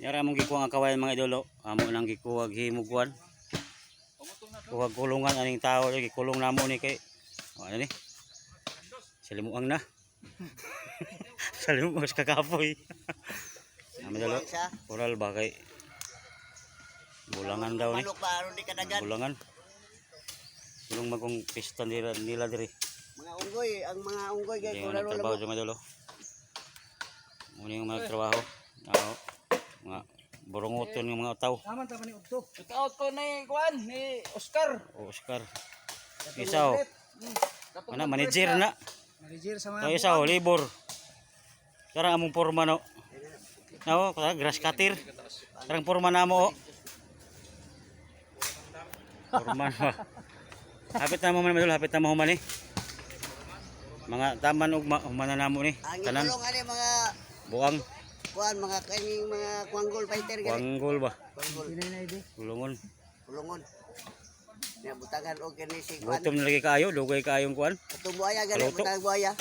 Yara mong gikuha nga kawayan mga idolo. Amo nang gikuha himugwan. Kuha kulungan aning tao lagi kulong namo ni kay. O ano ni? Salimuang na. Salimuang sa kakapoy. Amo idolo. Oral ba kay bulangan daw ni. Bulangan. Kulong magong pista nila nila diri. Mga unggoy. Ang mga unggoy. Kaya Hindi kung mo lalo nagtrabaho labo. sa madalo. Muna yung mga trabaho. Oo. Mga burungoton yung mga tao. Taman taman ni Udto. Shoutout ko ni Juan, ni Oscar. O Oscar. Isa o. Ano, manager na. Manager sa mga isa o, labor. Karang among forma no. No, kaya grass cutter. Karang forma na mo na. Hapit na mo man madalo, hapit na mo human eh. Mga taman ug ma- human na namo ni. Ang Tanan ani mga buang kuan mga kaning mga kuanggol fighter gani. wanggol ba. Kuanggol. Kulungon. Kulungon. Ya butangan og kini si kuan. Gutom lagi kayo, dugay kayong kuan. Ito buaya gani Kaluto. butang buaya.